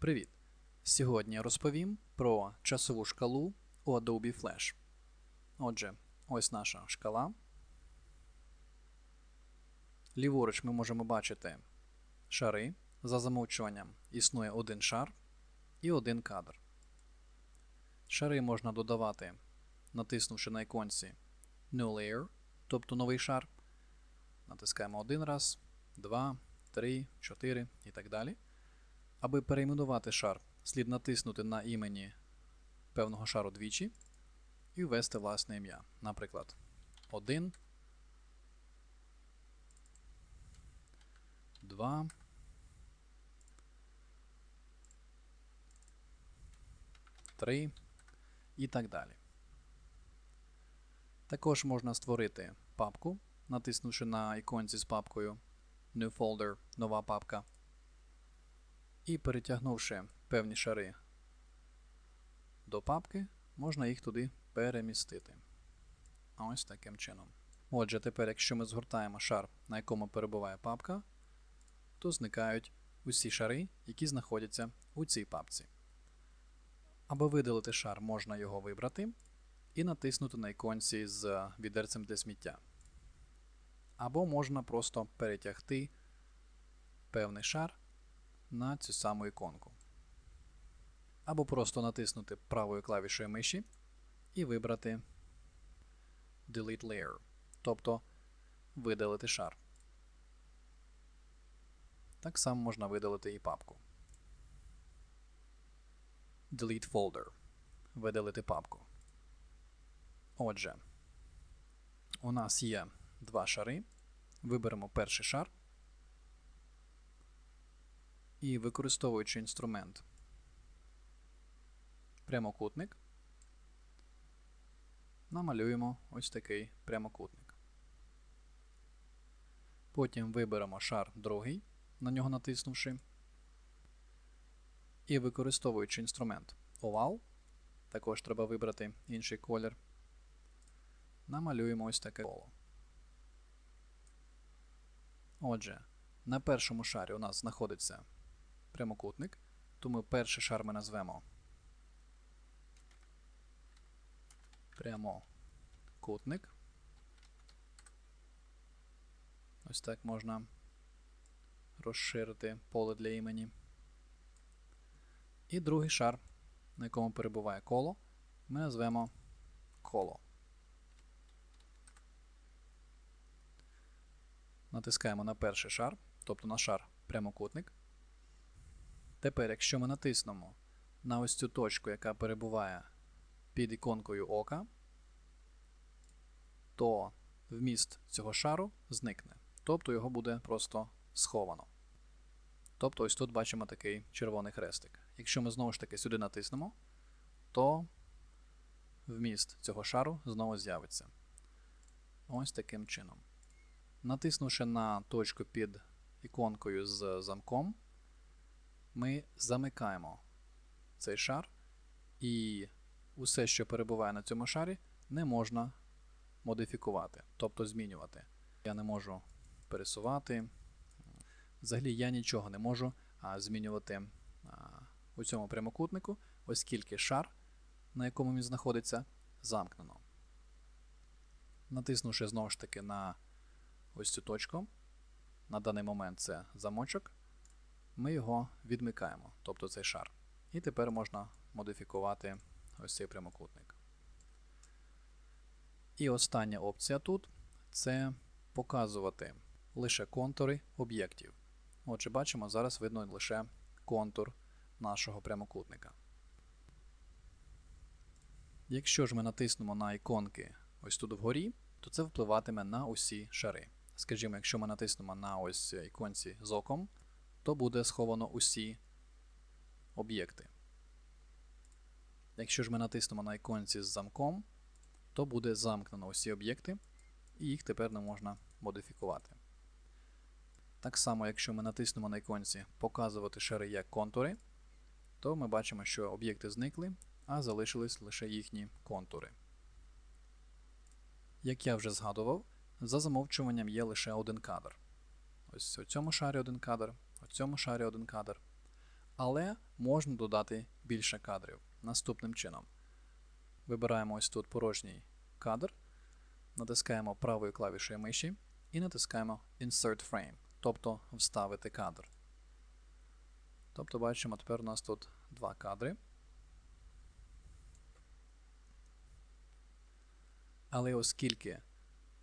Привіт! Сьогодні я розповім про часову шкалу у Adobe Flash. Отже, ось наша шкала. Ліворуч ми можемо бачити шари. За замовчуванням існує один шар і один кадр. Шари можна додавати, натиснувши на іконці New Layer, тобто новий шар. Натискаємо один раз, два, три, чотири і так далі. Аби перейменувати шар, слід натиснути на імені певного шару двічі і ввести власне ім'я. Наприклад, 1, 2, 3 і так далі. Також можна створити папку, натиснувши на іконці з папкою New Folder, нова папка. І перетягнувши певні шари до папки, можна їх туди перемістити. Ось таким чином. Отже, тепер, якщо ми згортаємо шар, на якому перебуває папка, то зникають усі шари, які знаходяться у цій папці. Аби видалити шар, можна його вибрати і натиснути на іконці з відерцем для сміття. Або можна просто перетягти певний шар на цю саму іконку. Або просто натиснути правою клавішою миші і вибрати Delete Layer, тобто видалити шар. Так само можна видалити і папку. Delete Folder. Видалити папку. Отже, у нас є два шари. Виберемо перший шар. І використовуючи інструмент прямокутник, намалюємо ось такий прямокутник. Потім виберемо шар другий, на нього натиснувши. І використовуючи інструмент овал, також треба вибрати інший колір, намалюємо ось таке коло. Отже, на першому шарі у нас знаходиться прямокутник, тому перший шар ми назвемо прямокутник. Ось так можна розширити поле для імені. І другий шар, на якому перебуває коло, ми назвемо коло. Натискаємо на перший шар, тобто на шар прямокутник. Тепер, якщо ми натиснемо на ось цю точку, яка перебуває під іконкою ока, то вміст цього шару зникне. Тобто його буде просто сховано. Тобто ось тут бачимо такий червоний хрестик. Якщо ми знову ж таки сюди натиснемо, то вміст цього шару знову з'явиться. Ось таким чином. Натиснувши на точку під іконкою з замком, ми замикаємо цей шар, і усе, що перебуває на цьому шарі, не можна модифікувати, тобто змінювати. Я не можу пересувати. Взагалі я нічого не можу змінювати у цьому прямокутнику, оскільки шар, на якому він знаходиться, замкнено. Натиснувши знову ж таки на ось цю точку, на даний момент це замочок, ми його відмикаємо, тобто цей шар. І тепер можна модифікувати ось цей прямокутник. І остання опція тут це показувати лише контури об'єктів. Отже, бачимо, зараз видно лише контур нашого прямокутника. Якщо ж ми натиснемо на іконки ось тут вгорі, то це впливатиме на усі шари. Скажімо, якщо ми натиснемо на ось іконці з оком, то буде сховано усі об'єкти. Якщо ж ми натиснемо на іконці з замком, то буде замкнено усі об'єкти, і їх тепер не можна модифікувати. Так само, якщо ми натиснемо на іконці Показувати шари як контури, то ми бачимо, що об'єкти зникли, а залишились лише їхні контури. Як я вже згадував, за замовчуванням є лише один кадр. Ось у цьому шарі один кадр, у цьому шарі один кадр. Але можна додати більше кадрів наступним чином. Вибираємо ось тут порожній кадр, натискаємо правою клавішою миші і натискаємо Insert Frame, тобто вставити кадр. Тобто бачимо, тепер у нас тут два кадри. Але оскільки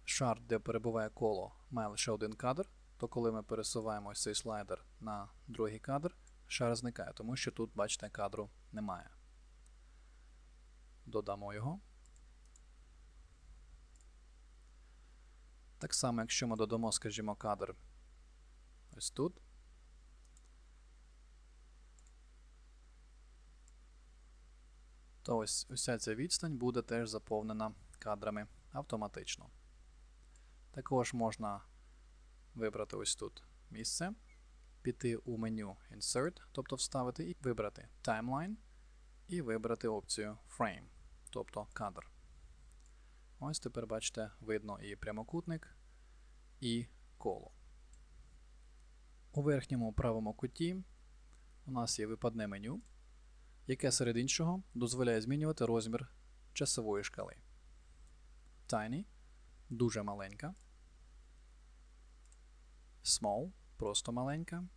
шар, де перебуває коло, має лише один кадр, то коли ми пересуваємо ось цей слайдер на другий кадр, шар зникає, тому що тут, бачите, кадру немає. Додамо його. Так само, якщо ми додамо, скажімо, кадр ось тут. То ось уся ця відстань буде теж заповнена кадрами автоматично. Також можна вибрати ось тут місце, піти у меню Insert, тобто вставити, і вибрати Timeline, і вибрати опцію Frame, тобто кадр. Ось тепер, бачите, видно і прямокутник, і коло. У верхньому правому куті у нас є випадне меню, яке серед іншого дозволяє змінювати розмір часової шкали. Tiny дуже маленька. Small просто маленька.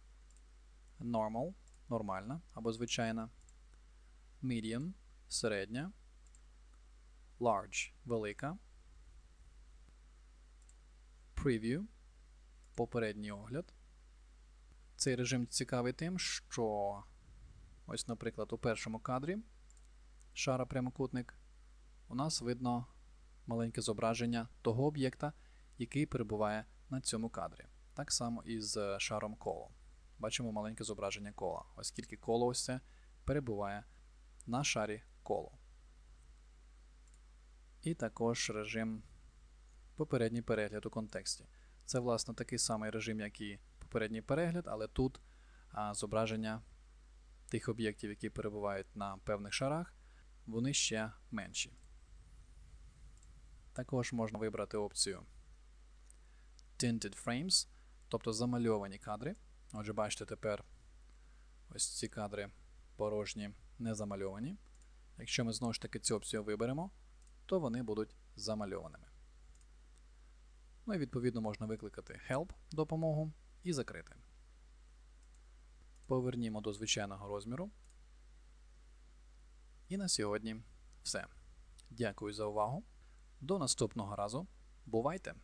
Normal нормальна або звичайна. Medium середня. Large велика. Preview попередній огляд. Цей режим цікавий тим, що ось, наприклад, у першому кадрі шара прямокутник у нас видно маленьке зображення того об'єкта, який перебуває на цьому кадрі. Так само і з шаром коло. Бачимо маленьке зображення кола, оскільки коло ось це перебуває на шарі коло. І також режим попередній перегляд у контексті. Це, власне, такий самий режим, як і попередній перегляд, але тут а, зображення тих об'єктів, які перебувають на певних шарах, вони ще менші. Також можна вибрати опцію Tinted Frames, тобто замальовані кадри. Отже, бачите, тепер ось ці кадри порожні, не замальовані. Якщо ми знову ж таки цю опцію виберемо, то вони будуть замальованими. Ну і відповідно можна викликати Help допомогу і закрити. Повернімо до звичайного розміру. І на сьогодні все. Дякую за увагу. До наступного разу. Бувайте!